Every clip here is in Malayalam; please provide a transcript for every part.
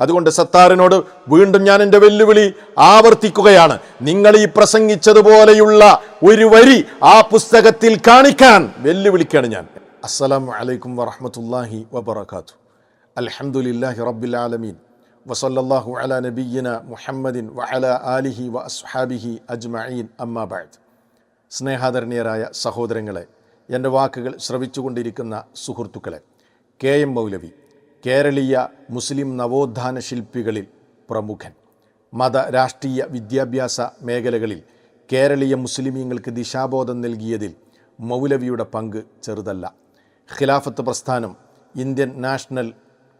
അതുകൊണ്ട് സത്താറിനോട് വീണ്ടും ഞാൻ എന്റെ വെല്ലുവിളി ആവർത്തിക്കുകയാണ്. നിങ്ങൾ ഈ പ്രസംഗിച്ചതുപോലെയുള്ള ഒരു വരി ആ പുസ്തകത്തിൽ കാണിക്കാൻ വെല്ലുവിളിക്കാണ് ഞാൻ. അസ്സലാമു അലൈക്കും വറഹമത്തല്ലാഹി വബർക്കാത്തു അൽഹംദുലില്ലാഹി റബ്ബിൽ ആലമീൻ. വസല്ലല്ലാഹു അലാ നബിയ്യിന മുഹമ്മദിൻ വഅല ആലിഹി വ അസ്ഹാബിഹി അമ്മാ ബഅദ്. സ്നേഹാദരണീയരായ സഹോദരങ്ങളെ എന്റെ വാക്കുകൾ ശ്രവിച്ചുകൊണ്ടിരിക്കുന്ന സുഹൃത്തുക്കളെ കെ എം മൗലവി കേരളീയ മുസ്ലിം നവോത്ഥാന ശില്പികളിൽ പ്രമുഖൻ. മത രാഷ്ട്രീയ വിദ്യാഭ്യാസ മേഖലകളിൽ കേരളീയ മുസ്ലിമീങ്ങൾക്ക് ദിശാബോധം നൽകിയതിൽ മൗലവിയുടെ പങ്ക് ചെറുതല്ല. ഖിലാഫത്ത് പ്രസ്ഥാനം Indian National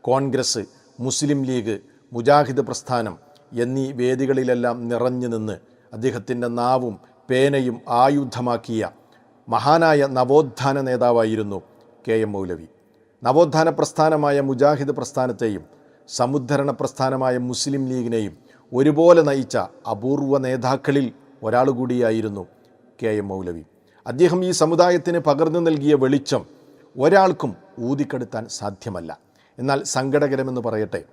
Congress Muslim League Mujahid പ്രസ്ഥാനം എന്നീ വേദികളിലെല്ലാം നിറഞ്ഞു നിന്ന് അദ്ദേഹത്തിന്റെ നാവും പേനയും ആയുധമാക്കിയ മഹാനായ നവോത്ഥാന നേതാവായിരുന്നു കെ എം മൗലവി. നവോത്ഥാന പ്രസ്ഥാനമായ മുജാഹിദ് പ്രസ്ഥാനത്തെയും സമുദ്ധരണ പ്രസ്ഥാനമായ മുസ്ലിം ലീഗിനെയും ഒരുപോലെ നയിച്ച അപൂർവ നേതാക്കളിൽ ഒരാൾ കൂടിയായിരുന്നു കെ എം മൗലവി. അദ്ദേഹം ഈ സമുദായത്തിന് പകർന്നു നൽകിയ വെളിച്ചം ഒരാൾക്കും ഊതിക്കെടുത്താൻ സാധ്യമല്ല. എന്നാൽ സങ്കടകരമെന്ന് പറയട്ടെ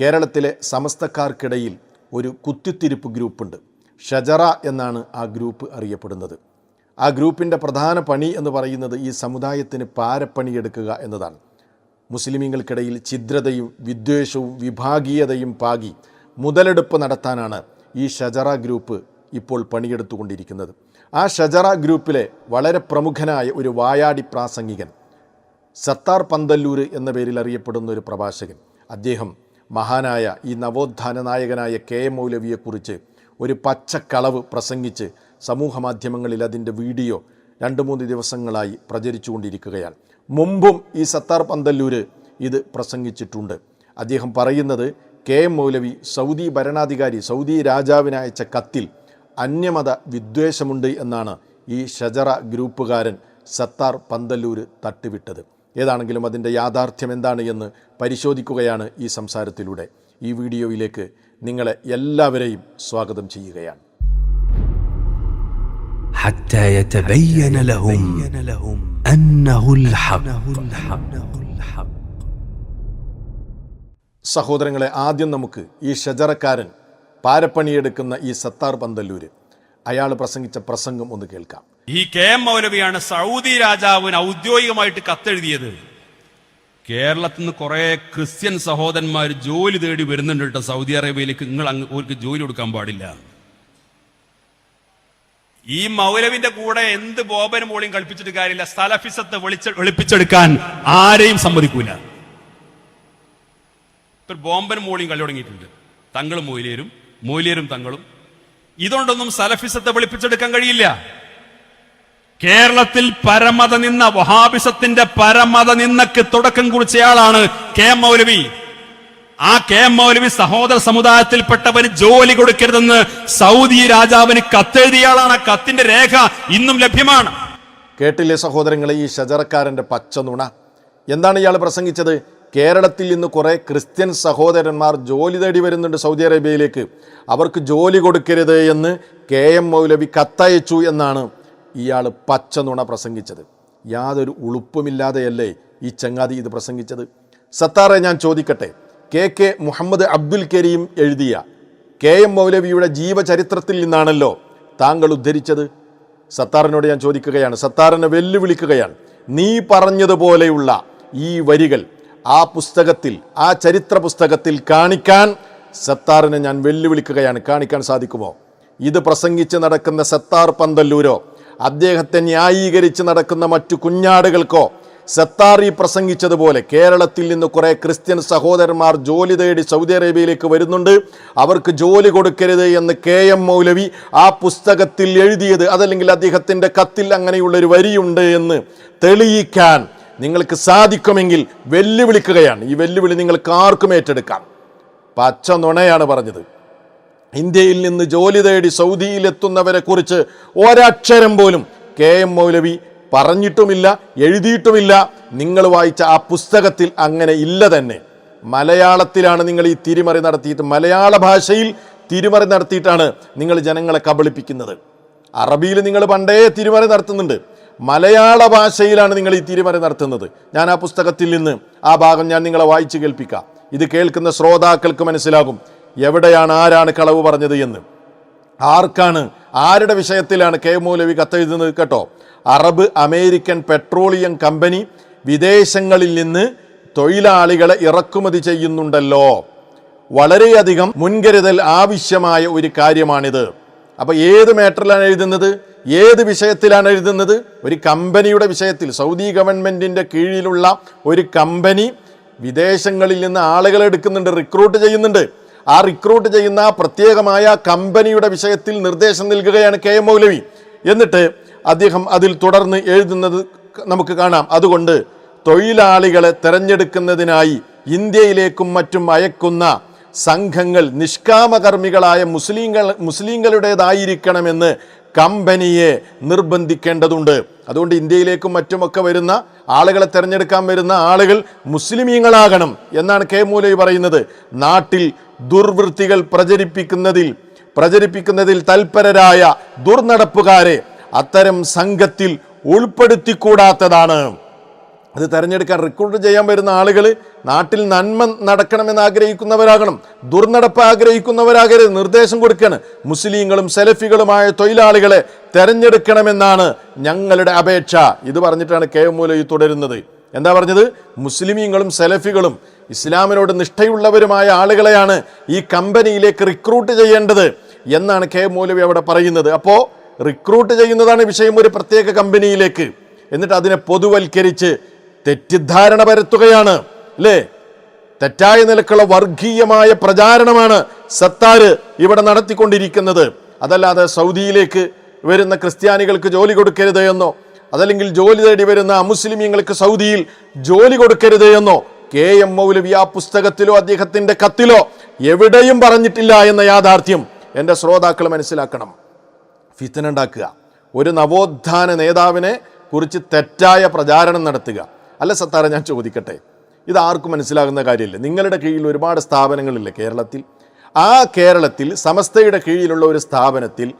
കേരളത്തിലെ സമസ്തക്കാർക്കിടയിൽ ഒരു കുത്തിത്തിരിപ്പ് ഗ്രൂപ്പുണ്ട്. ഷജറ എന്നാണ് ആ ഗ്രൂപ്പ് അറിയപ്പെടുന്നത്. ആ ഗ്രൂപ്പിന്റെ പ്രധാന പണി എന്ന് പറയുന്നത് ഈ സമുദായത്തിന് പാരപ്പണിയെടുക്കുക എന്നതാണ്. മുസ്ലിമീങ്ങൾക്കിടയിൽ ഛിദ്രതയും വിദ്വേഷവും വിഭാഗീയതയും പാകി മുതലെടുപ്പ് നടത്താനാണ് ഈ ഷജറ ഗ്രൂപ്പ് ഇപ്പോൾ പണിയെടുത്തുകൊണ്ടിരിക്കുന്നത്. ആ ഷജറ ഗ്രൂപ്പിലെ വളരെ പ്രമുഖനായ ഒരു വായാടി പ്രാസംഗികൻ സത്താർ പന്തല്ലൂർ എന്ന പേരിൽ അറിയപ്പെടുന്ന ഒരു പ്രഭാഷകൻ അദ്ദേഹം മഹാനായ ഈ നവോത്ഥാന നായകനായ കെ എം മൗലവിയെക്കുറിച്ച് ഒരു പച്ചക്കളവ് പ്രസംഗിച്ച് സമൂഹ മാധ്യമങ്ങളിൽ അതിന്റെ വീഡിയോ രണ്ട് മൂന്ന് ദിവസങ്ങളായി പ്രചരിച്ചുകൊണ്ടിരിക്കുകയാണ്. മുമ്പും ഈ സത്താർ പന്തല്ലൂർ ഇത് പ്രസംഗിച്ചിട്ടുണ്ട്. അദ്ദേഹം പറയുന്നത് കെ എം മൗലവി സൗദി ഭരണാധികാരി സൗദി രാജാവിന് അയച്ച കത്തിൽ അന്യമത വിദ്വേഷമുണ്ട് എന്നാണ് ഈ ഷജറ ഗ്രൂപ്പുകാരൻ സത്താർ പന്തല്ലൂർ തട്ടിവിട്ടത്. ഏതാണെങ്കിലും അതിന്റെ യാഥാർത്ഥ്യം എന്താണ് എന്ന് പരിശോധിക്കുകയാണ് ഈ സംസാരത്തിലൂടെ. ഈ വീഡിയോയിലേക്ക് നിങ്ങളെ എല്ലാവരെയും സ്വാഗതം ചെയ്യുകയാണ്. حتى يتبين لهم أنه الحق സഹോദരങ്ങളെ ആദ്യം നമുക്ക് ഈ ഷജറക്കാരൻ പാരപ്പണിയെടുക്കുന്ന ഈ സത്താർ പന്തല്ലൂർ അയാൾ പ്രസംഗിച്ച പ്രസംഗം ഒന്ന് കേൾക്കാം ഈ കെ എം മൗലവിയാണ് സൗദി രാജാവിന് ഔദ്യോഗികമായിട്ട് കത്തെഴുതിയത് കേരളത്തിൽ നിന്ന് കുറെ ക്രിസ്ത്യൻ സഹോദരന്മാർ ജോലി തേടി വരുന്നുണ്ട് കേട്ടോ സൗദി അറേബ്യയിലേക്ക് നിങ്ങൾ അങ്ങ് അവർക്ക് ജോലി കൊടുക്കാൻ പാടില്ല ഈ മൗലവിന്റെ കൂടെ എന്ത് ബോബനും മോളിയും കളിപ്പിച്ചിട്ട് കാര്യമില്ല. സ്ഥലഫിസത്തെ വെളിച്ച ആരെയും സമ്മതിക്കൂല. ഇപ്പൊ ബോംബനും മോളിയും കളി തുടങ്ങിയിട്ടുണ്ട്. തങ്ങളും മൊയിലേരും മൊയിലേരും തങ്ങളും. ഇതുകൊണ്ടൊന്നും സലഫിസത്തെ വിളിപ്പിച്ചെടുക്കാൻ കഴിയില്ല. കേരളത്തിൽ പരമത നിന്ന വഹാബിസത്തിന്റെ പരമത നിന്നക്ക് തുടക്കം കുറിച്ചയാളാണ് കെ മൗലവി. ആ കെ എം മൗലവി സഹോദര സമുദായത്തിൽപ്പെട്ടവന് ജോലി കൊടുക്കരുതെന്ന് സൗദി രാജാവിന് കത്തെഴുതിയാളാണ് ആ കത്തിന്റെ രേഖ ഇന്നും ലഭ്യമാണ്. കേട്ടില്ലേ സഹോദരങ്ങളെ ഈ ഷജറക്കാരന്റെ പച്ച നുണ? എന്താണ് ഇയാൾ പ്രസംഗിച്ചത്? കേരളത്തിൽ ഇന്ന് കുറേ ക്രിസ്ത്യൻ സഹോദരന്മാർ ജോലി തേടി വരുന്നുണ്ട് സൗദി അറേബ്യയിലേക്ക്. അവർക്ക് ജോലി കൊടുക്കരുത് എന്ന് കെ എം മൗലവി കത്തയച്ചു എന്നാണ് ഇയാൾ പച്ച നുണ പ്രസംഗിച്ചത്. യാതൊരു ഉളുപ്പുമില്ലാതെയല്ലേ ഈ ചങ്ങാതി ഇത് പ്രസംഗിച്ചത്? സത്താറെ ഞാൻ ചോദിക്കട്ടെ. കെ കെ മുഹമ്മദ് അബ്ദുൽ കരീം എഴുതിയ കെ എം മൗലവിയുടെ ജീവചരിത്രത്തിൽ നിന്നാണല്ലോ താങ്കൾ ഉദ്ധരിച്ചത്? സത്താറിനോട് ഞാൻ ചോദിക്കുകയാണ്. സത്താറിനെ വെല്ലുവിളിക്കുകയാണ്. നീ പറഞ്ഞതുപോലെയുള്ള ഈ വരികൾ ആ പുസ്തകത്തിൽ ആ ചരിത്ര പുസ്തകത്തിൽ കാണിക്കാൻ സത്താറിനെ ഞാൻ വെല്ലുവിളിക്കുകയാണ്. കാണിക്കാൻ സാധിക്കുമോ? ഇത് പ്രസംഗിച്ച് നടക്കുന്ന സത്താർ പന്തല്ലൂരോ അദ്ദേഹത്തെ ന്യായീകരിച്ച് നടക്കുന്ന മറ്റു കുഞ്ഞാടുകൾക്കോ സത്താറി പ്രസംഗിച്ചതുപോലെ കേരളത്തിൽ നിന്ന് കുറേ ക്രിസ്ത്യൻ സഹോദരന്മാർ ജോലി തേടി സൗദി അറേബ്യയിലേക്ക് വരുന്നുണ്ട്. അവർക്ക് ജോലി കൊടുക്കരുത് എന്ന് കെ എം മൗലവി ആ പുസ്തകത്തിൽ എഴുതിയത്. അതല്ലെങ്കിൽ അദ്ദേഹത്തിന്റെ കത്തിൽ അങ്ങനെയുള്ളൊരു വരിയുണ്ട് എന്ന് തെളിയിക്കാൻ നിങ്ങൾക്ക് സാധിക്കുമെങ്കിൽ വെല്ലുവിളിക്കുകയാണ്. ഈ വെല്ലുവിളി നിങ്ങൾക്ക് ആർക്കും ഏറ്റെടുക്കാം. പച്ച നുണയാണ് പറഞ്ഞത്. ഇന്ത്യയിൽ നിന്ന് ജോലി തേടി സൗദിയിലെത്തുന്നവരെ കുറിച്ച് ഒരക്ഷരം പോലും കെ എം മൗലവി പറഞ്ഞിട്ടുമില്ല എഴുതിയിട്ടുമില്ല. നിങ്ങൾ വായിച്ച ആ പുസ്തകത്തിൽ അങ്ങനെ ഇല്ല തന്നെ. മലയാളത്തിലാണ് നിങ്ങൾ ഈ തിരിമറി നടത്തിയിട്ട് മലയാള ഭാഷയിൽ തിരിമറി നടത്തിയിട്ടാണ് നിങ്ങൾ ജനങ്ങളെ കബളിപ്പിക്കുന്നത്. അറബിയിൽ നിങ്ങൾ പണ്ടേ തിരിമറി നടത്തുന്നുണ്ട്. മലയാള ഭാഷയിലാണ് നിങ്ങൾ ഈ തിരിമറി നടത്തുന്നത്. ഞാൻ ആ പുസ്തകത്തിൽ നിന്ന് ആ ഭാഗം ഞാൻ നിങ്ങളെ വായിച്ചു കേൾപ്പിക്കാം. ഇത് കേൾക്കുന്ന ശ്രോതാക്കൾക്ക് മനസ്സിലാകും. എവിടെയാണ് ആരാണ് കളവ് പറഞ്ഞത് എന്ന്. ആർക്കാണ്? ആരുടെ വിഷയത്തിലാണ് കെ മൗലവി കത്തെഴുതുന്നത് കേട്ടോ? അറബ് അമേരിക്കൻ പെട്രോളിയം കമ്പനി വിദേശങ്ങളിൽ നിന്ന് തൊഴിലാളികളെ ഇറക്കുമതി ചെയ്യുന്നുണ്ടല്ലോ. വളരെയധികം മുൻകരുതൽ ആവശ്യമായ ഒരു കാര്യമാണിത്. അപ്പോൾ ഏത് മാറ്ററിലാണ് എഴുതുന്നത്? ഏത് വിഷയത്തിലാണ് എഴുതുന്നത്? ഒരു കമ്പനിയുടെ വിഷയത്തിൽ സൗദി ഗവൺമെന്റിന്റെ കീഴിലുള്ള ഒരു കമ്പനി വിദേശങ്ങളിൽ നിന്ന് ആളുകളെ എടുക്കുന്നുണ്ട് റിക്രൂട്ട് ചെയ്യുന്നുണ്ട്. ആ റിക്രൂട്ട് ചെയ്യുന്ന പ്രത്യേകമായ കമ്പനിയുടെ വിഷയത്തിൽ നിർദ്ദേശം നൽകുകയാണ് കെ എം മൗലവി. എന്നിട്ട് അദ്ദേഹം അതിൽ തുടർന്ന് എഴുതുന്നത് നമുക്ക് കാണാം. അതുകൊണ്ട് തൊഴിലാളികളെ തെരഞ്ഞെടുക്കുന്നതിനായി ഇന്ത്യയിലേക്കും മറ്റും അയക്കുന്ന സംഘങ്ങൾ നിഷ്കാമകർമ്മികളായ മുസ്ലിങ്ങൾ മുസ്ലിങ്ങളുടേതായിരിക്കണമെന്ന് കമ്പനിയെ നിർബന്ധിക്കേണ്ടതുണ്ട്. അതുകൊണ്ട് ഇന്ത്യയിലേക്കും മറ്റുമൊക്കെ വരുന്ന ആളുകളെ തിരഞ്ഞെടുക്കാൻ വരുന്ന ആളുകൾ മുസ്ലിമീങ്ങളാകണം എന്നാണ് കെ മൂലൈ പറയുന്നത്. നാട്ടിൽ ദുർവൃത്തികൾ പ്രചരിപ്പിക്കുന്നതിൽ പ്രചരിപ്പിക്കുന്നതിൽ തൽപരരായ ദുർനടപ്പുകാരെ അത്തരം സംഘത്തിൽ ഉൾപ്പെടുത്തിക്കൂടാത്തതാണ്. അത് തിരഞ്ഞെടുക്കാൻ റിക്രൂട്ട് ചെയ്യാൻ വരുന്ന ആളുകൾ നാട്ടിൽ നന്മ നടക്കണമെന്ന് ആഗ്രഹിക്കുന്നവരാകണം. ദുർനടപ്പ് ആഗ്രഹിക്കുന്നവരാകരുത്. നിർദ്ദേശം കൊടുക്കുകയാണ് മുസ്ലിങ്ങളും സെലഫികളുമായ തൊഴിലാളികളെ തെരഞ്ഞെടുക്കണമെന്നാണ് ഞങ്ങളുടെ അപേക്ഷ. ഇത് പറഞ്ഞിട്ടാണ് കെ എം മൂലയി തുടരുന്നത്. എന്താ പറഞ്ഞത്? മുസ്ലിമീങ്ങളും സെലഫികളും ഇസ്ലാമിനോട് നിഷ്ഠയുള്ളവരുമായ ആളുകളെയാണ് ഈ കമ്പനിയിലേക്ക് റിക്രൂട്ട് ചെയ്യേണ്ടത് എന്നാണ് കെ മൗലവി അവിടെ പറയുന്നത്. അപ്പോൾ റിക്രൂട്ട് ചെയ്യുന്നതാണ് വിഷയം ഒരു പ്രത്യേക കമ്പനിയിലേക്ക്. എന്നിട്ട് അതിനെ പൊതുവൽക്കരിച്ച് തെറ്റിദ്ധാരണ പരത്തുകയാണ് അല്ലേ തെറ്റായ നിലക്കുള്ള വർഗീയമായ പ്രചാരണമാണ് സത്താര് ഇവിടെ നടത്തിക്കൊണ്ടിരിക്കുന്നത്. അതല്ലാതെ സൗദിയിലേക്ക് വരുന്ന ക്രിസ്ത്യാനികൾക്ക് ജോലി കൊടുക്കരുത് എന്നോ അതല്ലെങ്കിൽ ജോലി തേടി വരുന്ന അമുസ്ലിമീങ്ങൾക്ക് സൗദിയിൽ ജോലി കൊടുക്കരുത് എന്നോ കെ എം മൗലവി ആ പുസ്തകത്തിലോ അദ്ദേഹത്തിന്റെ കത്തിലോ എവിടെയും പറഞ്ഞിട്ടില്ല എന്ന യാഥാർത്ഥ്യം എന്റെ ശ്രോതാക്കൾ മനസ്സിലാക്കണം. ഫിത്തനുണ്ടാക്കുക ഒരു നവോത്ഥാന നേതാവിനെ കുറിച്ച് തെറ്റായ പ്രചാരണം നടത്തുക. അല്ല സത്താറ ഞാൻ ചോദിക്കട്ടെ? ഇത് ആർക്കും മനസ്സിലാകുന്ന കാര്യമില്ല. നിങ്ങളുടെ കീഴിൽ ഒരുപാട് സ്ഥാപനങ്ങളില്ലേ കേരളത്തിൽ? ആ കേരളത്തിൽ സമസ്തയുടെ കീഴിലുള്ള ഒരു സ്ഥാപനത്തിൽ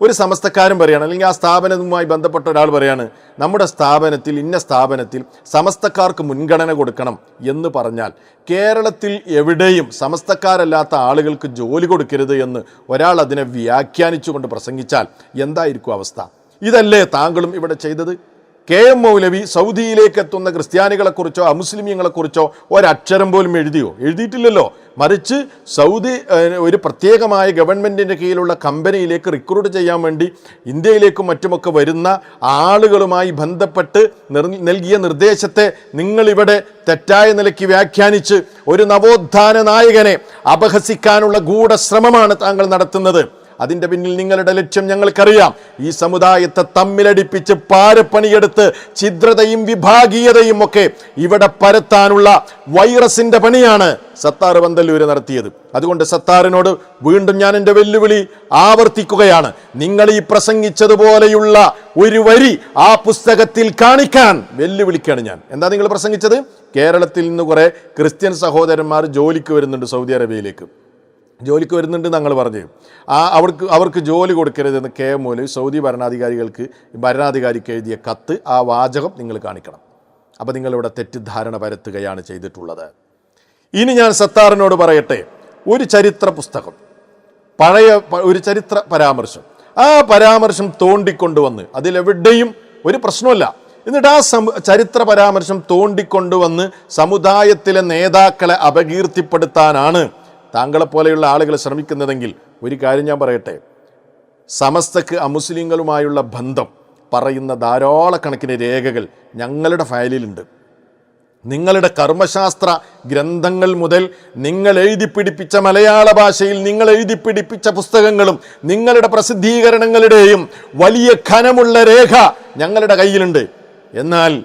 ഒരു സമസ്തക്കാരൻ പറയാണ് അല്ലെങ്കിൽ ആ സ്ഥാപനവുമായി ബന്ധപ്പെട്ട ഒരാൾ പറയാണ് നമ്മുടെ സ്ഥാപനത്തിൽ ഇന്ന സ്ഥാപനത്തിൽ സമസ്തക്കാർക്ക് മുൻഗണന കൊടുക്കണം എന്ന് പറഞ്ഞാൽ കേരളത്തിൽ എവിടെയും സമസ്തക്കാരല്ലാത്ത ആളുകൾക്ക് ജോലി കൊടുക്കരുത് എന്ന് ഒരാൾ അതിനെ വ്യാഖ്യാനിച്ചുകൊണ്ട് പ്രസംഗിച്ചാൽ എന്തായിരിക്കും അവസ്ഥ? ഇതല്ലേ താങ്കളും ഇവിടെ ചെയ്തത്? കെ എം മൗലവി സൗദിയിലേക്ക് എത്തുന്ന ക്രിസ്ത്യാനികളെക്കുറിച്ചോ അമുസ്ലിമീങ്ങളെക്കുറിച്ചോ ഒരക്ഷരം പോലും എഴുതിയോ? എഴുതിയിട്ടില്ലല്ലോ. മറിച്ച് സൗദി ഒരു പ്രത്യേകമായ ഗവൺമെന്റിന്റെ കീഴിലുള്ള കമ്പനിയിലേക്ക് റിക്രൂട്ട് ചെയ്യാൻ വേണ്ടി ഇന്ത്യയിലേക്കും മറ്റുമൊക്കെ വരുന്ന ആളുകളുമായി ബന്ധപ്പെട്ട് നൽകിയ നിർദ്ദേശത്തെ നിങ്ങളിവിടെ തെറ്റായ നിലയ്ക്ക് വ്യാഖ്യാനിച്ച് ഒരു നവോത്ഥാന നായകനെ അപഹസിക്കാനുള്ള ഗൂഢശ്രമമാണ് താങ്കൾ നടത്തുന്നത്. അതിന്റെ പിന്നിൽ നിങ്ങളുടെ ലക്ഷ്യം ഞങ്ങൾക്കറിയാം. ഈ സമുദായത്തെ തമ്മിലടിപ്പിച്ച് പാരപ്പണിയെടുത്ത് ഛിദ്രതയും വിഭാഗീയതയും ഒക്കെ ഇവിടെ പരത്താനുള്ള വൈറസിന്റെ പണിയാണ് സത്താർ പന്തല്ലൂര് നടത്തിയത്. അതുകൊണ്ട് സത്താറിനോട് വീണ്ടും ഞാൻ എന്റെ വെല്ലുവിളി ആവർത്തിക്കുകയാണ്. നിങ്ങൾ ഈ പ്രസംഗിച്ചതുപോലെയുള്ള ഒരു വരി ആ പുസ്തകത്തിൽ കാണിക്കാൻ വെല്ലുവിളിക്കാണ് ഞാൻ. എന്താ നിങ്ങൾ പ്രസംഗിച്ചത്? കേരളത്തിൽ നിന്ന് കുറേ ക്രിസ്ത്യൻ സഹോദരന്മാർ ജോലിക്ക് വരുന്നുണ്ട് സൗദി അറേബ്യയിലേക്ക്. ജോലിക്ക് വരുന്നുണ്ട് ഞങ്ങൾ പറഞ്ഞു. ആ അവർക്ക് അവർക്ക് ജോലി കൊടുക്കരുതെന്ന് കെ എം സൗദി ഭരണാധികാരികൾക്ക് ഭരണാധികാരിക്ക് എഴുതിയ കത്ത് ആ വാചകം നിങ്ങൾ കാണിക്കണം. അപ്പോൾ നിങ്ങളിവിടെ തെറ്റിദ്ധാരണ പരത്തുകയാണ് ചെയ്തിട്ടുള്ളത്. ഇനി ഞാൻ സത്താറിനോട് പറയട്ടെ. ഒരു ചരിത്ര പുസ്തകം പഴയ ഒരു ചരിത്ര പരാമർശം. ആ പരാമർശം തോണ്ടിക്കൊണ്ടുവന്ന് അതിലെവിടെയും ഒരു പ്രശ്നമല്ല എന്നിട്ട് ആ സമു ചരിത്ര പരാമർശം തോണ്ടിക്കൊണ്ടുവന്ന് സമുദായത്തിലെ നേതാക്കളെ അപകീർത്തിപ്പെടുത്താനാണ് താങ്കളെ പോലെയുള്ള ആളുകൾ ശ്രമിക്കുന്നതെങ്കിൽ ഒരു കാര്യം ഞാൻ പറയട്ടെ. സമസ്തക്ക് അമുസ്ലിങ്ങളുമായുള്ള ബന്ധം പറയുന്ന ധാരാളക്കണക്കിന് രേഖകൾ ഞങ്ങളുടെ ഫയലിലുണ്ട്. നിങ്ങളുടെ കർമ്മശാസ്ത്ര ഗ്രന്ഥങ്ങൾ മുതൽ നിങ്ങൾ എഴുതി പിടിപ്പിച്ച മലയാള ഭാഷയിൽ നിങ്ങൾ എഴുതി പിടിപ്പിച്ച പുസ്തകങ്ങളും നിങ്ങളുടെ പ്രസിദ്ധീകരണങ്ങളുടെയും വലിയ ഖനമുള്ള രേഖ ഞങ്ങളുടെ കയ്യിലുണ്ട്. എന്നാൽ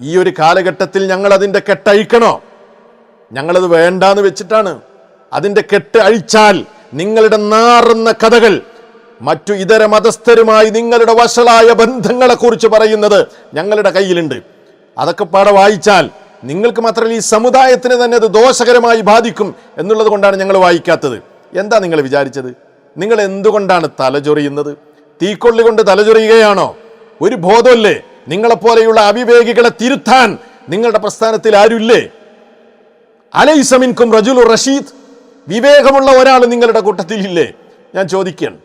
ഈ ഒരു കാലഘട്ടത്തിൽ ഞങ്ങൾ അതിന്റെ കെട്ടഴിക്കണോ? ഞങ്ങളത് വേണ്ടാന്ന് വെച്ചിട്ടാണ്. അതിന്റെ കെട്ട് അഴിച്ചാൽ നിങ്ങളുടെ നാറുന്ന കഥകൾ മറ്റു ഇതര മതസ്ഥരുമായി നിങ്ങളുടെ വഷളായ ബന്ധങ്ങളെക്കുറിച്ച് പറയുന്നത് ഞങ്ങളുടെ കയ്യിലുണ്ട്. അതൊക്കെ പാടെ വായിച്ചാൽ നിങ്ങൾക്ക് മാത്രമല്ല ഈ സമുദായത്തിന് തന്നെ അത് ദോഷകരമായി ബാധിക്കും എന്നുള്ളത് കൊണ്ടാണ് ഞങ്ങൾ വായിക്കാത്തത്. എന്താ നിങ്ങൾ വിചാരിച്ചത്? നിങ്ങൾ എന്തുകൊണ്ടാണ് തലചൊറിയുന്നത് തീക്കൊള്ളി കൊണ്ട് തലചൊറിയുകയാണോ ഒരു ബോധമല്ലേ? നിങ്ങളെപ്പോലെയുള്ള അവിവേകികളെ തിരുത്താൻ നിങ്ങളുടെ പ്രസ്ഥാനത്തിൽ ആരുമില്ലേ അലൈസമിൻകും റജുലു റഷീദ് വിവേകമുള്ള ഒരാൾ നിങ്ങളുടെ കൂട്ടത്തിൽ ഇല്ലേ ഞാൻ ചോദിക്കണം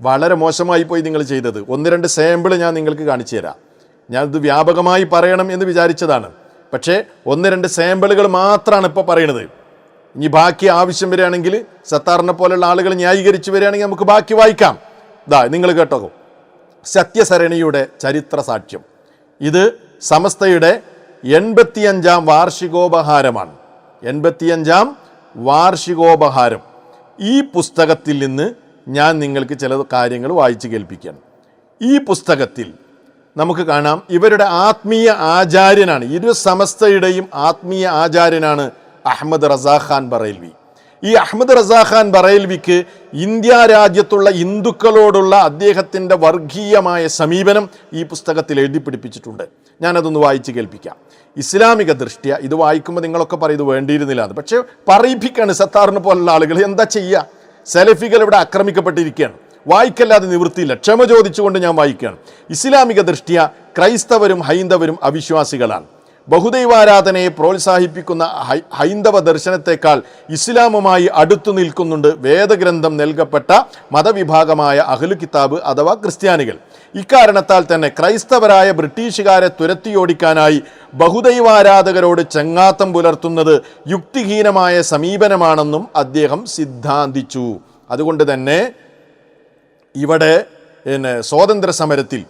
വളരെ മോശമായി പോയി നിങ്ങൾ ചെയ്തത്. ഒന്ന് രണ്ട് സാമ്പിൾ ഞാൻ നിങ്ങൾക്ക് കാണിച്ചു തരാം. ഞാനിത് വ്യാപകമായി പറയണം എന്ന് വിചാരിച്ചതാണ്. പക്ഷേ ഒന്ന് രണ്ട് സാമ്പിളുകൾ മാത്രമാണ് ഇപ്പോൾ പറയണത്. ഇനി ബാക്കി ആവശ്യം വരികയാണെങ്കിൽ സത്താറിനെ പോലെയുള്ള ആളുകൾ ന്യായീകരിച്ച് വരികയാണെങ്കിൽ നമുക്ക് ബാക്കി വായിക്കാം. ഇതാ നിങ്ങൾ കേട്ടോ. സത്യസരണിയുടെ ചരിത്ര സാക്ഷ്യം. ഇത് സമസ്തയുടെ എൺപത്തിയഞ്ചാം വാർഷികോപഹാരമാണ്. എൺപത്തിയഞ്ചാം വാർഷികോപഹാരം. ഈ പുസ്തകത്തിൽ നിന്ന് ഞാൻ നിങ്ങൾക്ക് ചില കാര്യങ്ങൾ വായിച്ചു കേൾപ്പിക്കുകയാണ്. ഈ പുസ്തകത്തിൽ നമുക്ക് കാണാം ഇവരുടെ ആത്മീയ ആചാര്യനാണ് ഇരു സമസ്തയുടെയും ആത്മീയ ആചാര്യനാണ് അഹമ്മദ് റസാഖാൻ ബറേൽവി. ഈ അഹമ്മദ് റസാഖാൻ ബറേൽവിക്ക് ഇന്ത്യ രാജ്യത്തുള്ള ഹിന്ദുക്കളോടുള്ള അദ്ദേഹത്തിന്റെ വർഗീയമായ സമീപനം ഈ പുസ്തകത്തിൽ എഴുതി പിടിപ്പിച്ചിട്ടുണ്ട്. ഞാനതൊന്ന് വായിച്ച് കേൾപ്പിക്കാം. ഇസ്ലാമിക ദൃഷ്ടിയ ഇത് വായിക്കുമ്പോൾ നിങ്ങളൊക്കെ പറയും ഇത് വേണ്ടിയിരുന്നില്ല എന്ന്. പക്ഷേ പറയിപ്പിക്കാണ് സത്താറിനെ പോലുള്ള ആളുകൾ. എന്താ ചെയ്യുക സെലഫികൾ ഇവിടെ ആക്രമിക്കപ്പെട്ടിരിക്കുകയാണ്. വായിക്കല്ലാതെ നിവൃത്തിയില്ല. ക്ഷമ ചോദിച്ചുകൊണ്ട് ഞാൻ വായിക്കുകയാണ്. ഇസ്ലാമിക ദൃഷ്ടിയ ക്രൈസ്തവരും ഹൈന്ദവരും അവിശ്വാസികളാണ്. ബഹുദൈവാരാധനയെ പ്രോത്സാഹിപ്പിക്കുന്ന ഹൈന്ദവ ദർശനത്തെക്കാൾ ഇസ്ലാമുമായി അടുത്തു നിൽക്കുന്നുണ്ട് വേദഗ്രന്ഥം നൽകപ്പെട്ട മതവിഭാഗമായ അഹ്ലു കിതാബ് അഥവാ ക്രിസ്ത്യാനികൾ. ഇക്കാരണത്താൽ തന്നെ ക്രൈസ്തവരായ ബ്രിട്ടീഷുകാരെ തുരത്തിയോടിക്കാനായി ബഹുദൈവാരാധകരോട് ചങ്ങാത്തം പുലർത്തുന്നത് യുക്തിഹീനമായ സമീപനമാണെന്നും അദ്ദേഹം സിദ്ധാന്തിച്ചു. അതുകൊണ്ട് തന്നെ ഇവിടെ പിന്നെ സ്വാതന്ത്ര്യ സമരത്തിൽ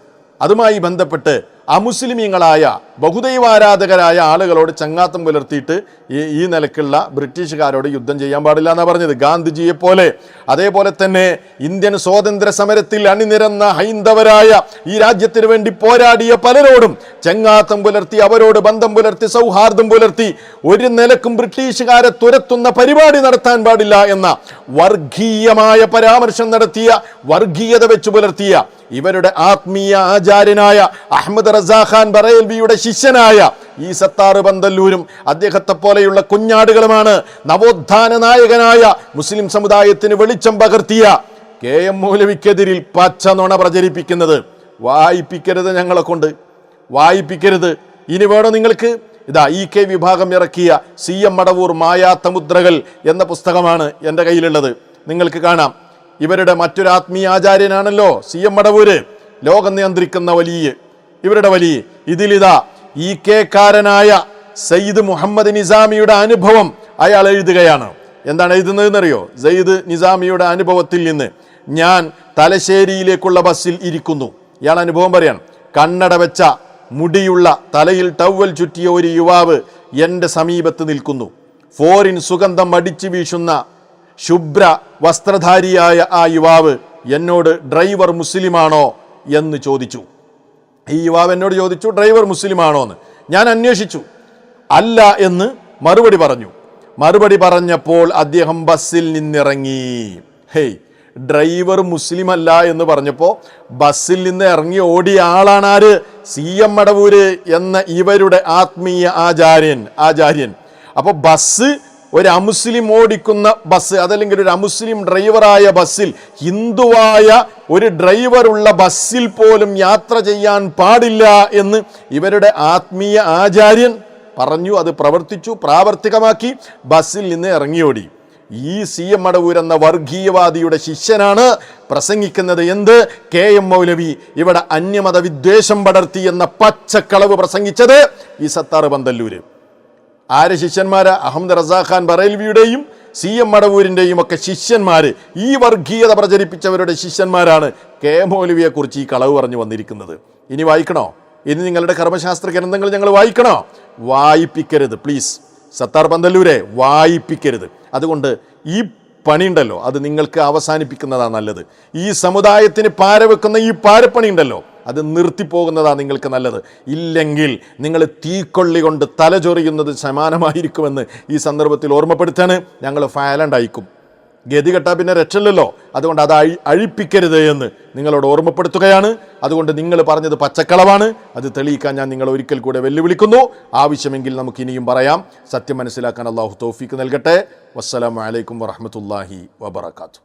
അതുമായി ബന്ധപ്പെട്ട് അമുസ്ലിമീങ്ങളായ ബഹുദൈവാരാധകരായ ആളുകളോട് ചങ്ങാത്തം പുലർത്തിയിട്ട് ഈ ഈ നിലക്കുള്ള ബ്രിട്ടീഷുകാരോട് യുദ്ധം ചെയ്യാൻ പാടില്ല എന്നാണ് പറഞ്ഞത്. ഗാന്ധിജിയെ പോലെ. അതേപോലെ തന്നെ ഇന്ത്യൻ സ്വാതന്ത്ര്യ സമരത്തിൽ അണിനിരന്ന ഹൈന്ദവരായ ഈ രാജ്യത്തിന് വേണ്ടി പോരാടിയ പലരോടും ചങ്ങാത്തം പുലർത്തി അവരോട് ബന്ധം പുലർത്തി സൗഹാർദ്ദം പുലർത്തി ഒരു നിലക്കും ബ്രിട്ടീഷുകാരെ തുരത്തുന്ന പരിപാടി നടത്താൻ പാടില്ല എന്ന വർഗീയമായ പരാമർശം നടത്തിയ വർഗീയത വെച്ച് പുലർത്തിയ ഇവരുടെ ആത്മീയ ആചാര്യനായ അഹമ്മദ് റസാഖാൻ ബറേൽവിയുടെ ശിഷ്യനായ ഈ സത്താറ് പന്തല്ലൂരും അദ്ദേഹത്തെ പോലെയുള്ള കുഞ്ഞാടുകളുമാണ് നവോത്ഥാന നായകനായ മുസ്ലിം സമുദായത്തിന് വെളിച്ചം പകർത്തിയ കെ എം മൗലവിക്കെതിരിൽ പച്ച നുണ പ്രചരിപ്പിക്കുന്നത്. വായിപ്പിക്കരുത് ഞങ്ങളെ കൊണ്ട്. വായിപ്പിക്കരുത്. ഇനി വേണോ നിങ്ങൾക്ക്? ഇതാ ഇ കെ വിഭാഗം ഇറക്കിയ സി എം മടവൂർ മായാത്ത മുദ്രകൾ എന്ന പുസ്തകമാണ് എന്റെ കയ്യിലുള്ളത്. നിങ്ങൾക്ക് കാണാം. ഇവരുടെ മറ്റൊരു ആത്മീയ ആചാര്യനാണല്ലോ സി എം മടവൂര്. ലോകം നിയന്ത്രിക്കുന്ന വലിയ ഇവരുടെ വലി ഇതിലിതാ ഈ കെ കാരനായ സയ്യിദ് മുഹമ്മദ് നിസാമിയുടെ അനുഭവം അയാൾ എഴുതുകയാണ്. എന്താണ് എഴുതുന്നതെന്നറിയോ? സയ്യിദ് നിസാമിയുടെ അനുഭവത്തിൽ നിന്ന് ഞാൻ തലശ്ശേരിയിലേക്കുള്ള ബസ്സിൽ ഇരിക്കുന്നു. ഇയാൾ അനുഭവം പറയാണ് കണ്ണട വെച്ച മുടിയുള്ള തലയിൽ ടവൽ ചുറ്റിയ ഒരു യുവാവ് എന്റെ സമീപത്ത് നിൽക്കുന്നു. ഫോറിൻ സുഗന്ധം അടിച്ചു വീശുന്ന ശുഭ്ര വസ്ത്രധാരിയായ ആ യുവാവ് എന്നോട് ഡ്രൈവർ മുസ്ലിമാണോ? എന്ന് ചോദിച്ചു. ഈ യുവാവ് എന്നോട് ചോദിച്ചു ഡ്രൈവർ മുസ്ലിമാണോ എന്ന് ഞാൻ അന്വേഷിച്ചു. അല്ല എന്ന് മറുപടി പറഞ്ഞു. മറുപടി പറഞ്ഞപ്പോൾ അദ്ദേഹം ബസ്സിൽ നിന്നിറങ്ങി. ഹേയ് ഡ്രൈവർ മുസ്ലിം അല്ല എന്ന് പറഞ്ഞപ്പോൾ ബസ്സിൽ നിന്ന് ഇറങ്ങി ഓടിയ ആളാണ് ആര്? സി എം മടവൂര് എന്ന ഇവരുടെ ആത്മീയ ആചാര്യൻ ആചാര്യൻ. അപ്പോൾ ബസ് ഒരു അമുസ്ലിം ഓടിക്കുന്ന ബസ് അതല്ലെങ്കിൽ ഒരു അമുസ്ലിം ഡ്രൈവറായ ബസ്സിൽ ഹിന്ദുവായ ഒരു ഡ്രൈവറുള്ള ബസ്സിൽ പോലും യാത്ര ചെയ്യാൻ പാടില്ല എന്ന് ഇവരുടെ ആത്മീയ ആചാര്യൻ പറഞ്ഞു അത് പ്രവർത്തിച്ചു പ്രാവർത്തികമാക്കി ബസ്സിൽ നിന്ന് ഇറങ്ങിയോടി. ഈ സി എം മടവൂർ എന്ന വർഗീയവാദിയുടെ ശിഷ്യനാണ് പ്രസംഗിക്കുന്നത് എന്ത്? കെ എം മൗലവി ഇവിടെ അന്യമത വിദ്വേഷം പടർത്തി എന്ന പച്ചക്കളവ് പ്രസംഗിച്ചത് ഈ സത്താറ് പന്തല്ലൂര്. ആര് ശിഷ്യന്മാര്? അഹമ്മദ് റസാഖാൻ ബറേൽവിയുടെയും സി എം മടവൂരിന്റെയും ഒക്കെ ശിഷ്യന്മാര്. ഈ വർഗീയത പ്രചരിപ്പിച്ചവരുടെ ശിഷ്യന്മാരാണ് കെ മൗലവിയെ കുറിച്ച് ഈ കളവ് പറഞ്ഞു വന്നിരിക്കുന്നത്. ഇനി വായിക്കണോ? ഇനി നിങ്ങളുടെ കർമ്മശാസ്ത്ര ഗ്രന്ഥങ്ങൾ ഞങ്ങൾ വായിക്കണോ? വായിപ്പിക്കരുത് പ്ലീസ് സത്താർ പന്തല്ലൂരെ വായിപ്പിക്കരുത്. അതുകൊണ്ട് ഈ പണിയുണ്ടല്ലോ അത് നിങ്ങൾക്ക് അവസാനിപ്പിക്കുന്നതാണ് നല്ലത്. ഈ സമുദായത്തിന് പാരവെക്കുന്ന ഈ പാരപ്പണി ഉണ്ടല്ലോ അത് നിർത്തിപ്പോകുന്നതാണ് നിങ്ങൾക്ക് നല്ലത്. ഇല്ലെങ്കിൽ നിങ്ങൾ തീക്കൊള്ളി കൊണ്ട് തലചൊറിയുന്നത് സമാനമായിരിക്കുമെന്ന് ഈ സന്ദർഭത്തിൽ ഓർമ്മപ്പെടുത്താണ് ഞങ്ങൾ ഫയലന്റ് അയക്കും. ഗതി കെട്ടാ പിന്നെ രക്ഷയില്ലല്ലോ. അതുകൊണ്ട് അത് അഴി അഴിപ്പിക്കരുത് എന്ന് നിങ്ങളോട് ഓർമ്മപ്പെടുത്തുകയാണ്. അതുകൊണ്ട് നിങ്ങൾ പറഞ്ഞത് പച്ചക്കളവാണ്. അത് തെളിയിക്കാൻ ഞാൻ നിങ്ങൾ ഒരിക്കൽ കൂടെ വെല്ലുവിളിക്കുന്നു. ആവശ്യമെങ്കിൽ നമുക്ക് ഇനിയും പറയാം. സത്യം മനസ്സിലാക്കാൻ അള്ളാഹു തോഫിക്ക് നൽകട്ടെ. വസ്സലാമലൈക്കും വറഹമത്തല്ലാഹി വബർക്കാത്തു